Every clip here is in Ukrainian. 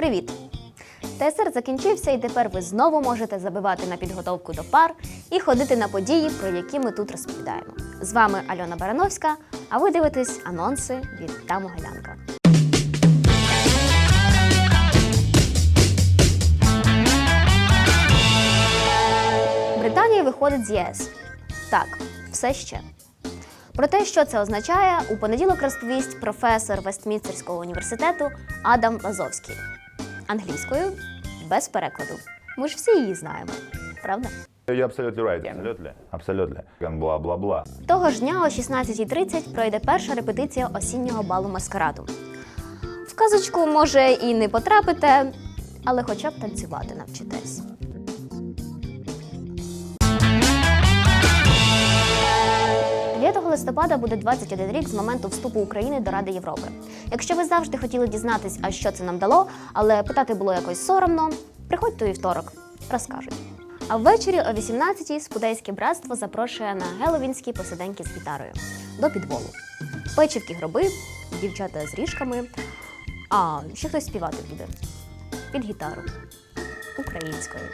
Привіт! ТСР закінчився, і тепер ви знову можете забивати на підготовку до пар і ходити на події, про які ми тут розповідаємо. З вами Альона Барановська, а ви дивитесь анонси від та Могилянка. Британія виходить з ЄС. Так, все ще. Про те, що це означає, у понеділок розповість професор Вестмінстерського університету Адам Лазовський. Англійською без перекладу. Ми ж всі її знаємо, правда? You're absolutely right. Absolutely. Absolutely. And blah, blah, blah. Того ж дня о 16.30 пройде перша репетиція осіннього балу маскараду. В казочку, може, і не потрапите, але хоча б танцювати навчитесь. Листопада буде 21 рік з моменту вступу України до Ради Європи. Якщо ви завжди хотіли дізнатись, а що це нам дало, але питати було якось соромно, приходьте у вівторок, розкажуть. А ввечері о 18-й Спудейське братство запрошує на геловінські посиденьки з гітарою до підволу. Печівки гроби, дівчата з ріжками. А ще хтось співати буде під гітару українською.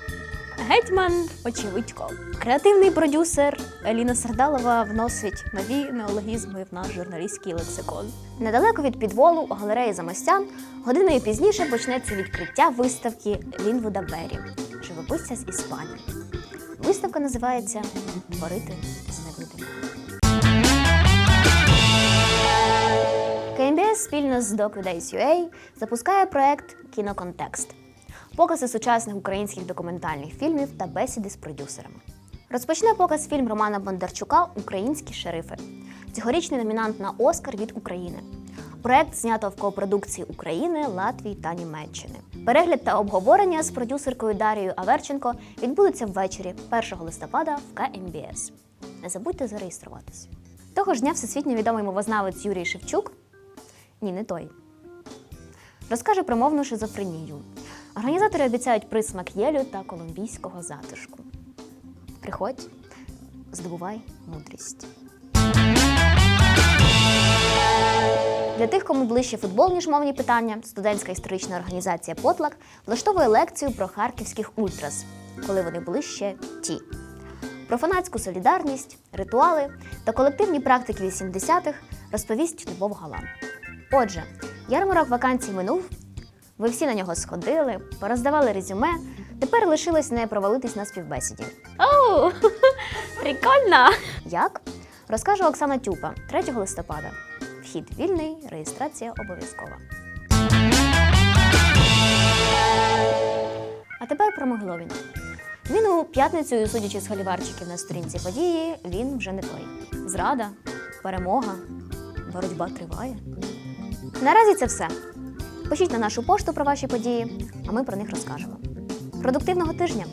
Гетьман очевидько. Креативний продюсер Еліна Сардалова вносить нові неологізми в наш журналістський лексикон. Недалеко від підволу у галереї Замостян годиною пізніше почнеться відкриття виставки Лінвуда Бері, живописця з Іспанії. Виставка називається Творити з невидимого. КМБС спільно з DocuDays.ua запускає проект Кіноконтекст покази сучасних українських документальних фільмів та бесіди з продюсерами. Розпочне показ фільм Романа Бондарчука Українські шерифи. Цьогорічний номінант на Оскар від України. Проект знято в копродукції України, Латвії та Німеччини. Перегляд та обговорення з продюсеркою Дарією Аверченко відбудуться ввечері 1 листопада в КМБС. Не забудьте зареєструватися. Того ж дня всесвітньо відомий мовознавець Юрій Шевчук ні, не той. Розкаже про мовну шизофренію. Організатори обіцяють присмак єлю та колумбійського затишку. Приходь, здобувай мудрість. Для тих, кому ближче футбол, ніж мовні питання, студентська історична організація Потлак влаштовує лекцію про харківських ультрас, коли вони були ще ті. Про фанатську солідарність, ритуали та колективні практики 80-х розповість Любов Галан. Отже, ярмарок вакансій минув, ви всі на нього сходили, пороздавали резюме. Тепер лишилось не провалитись на співбесіді. Оу, прикольно! Як? Розкаже Оксана Тюпа 3 листопада. Вхід вільний, реєстрація обов'язкова. А тепер про Могиловіна. Він у п'ятницю, судячи з голіварчиків на сторінці події, він вже не той. Зрада, перемога, боротьба триває. Наразі це все. Пишіть на нашу пошту про ваші події, а ми про них розкажемо. Продуктивного тижня!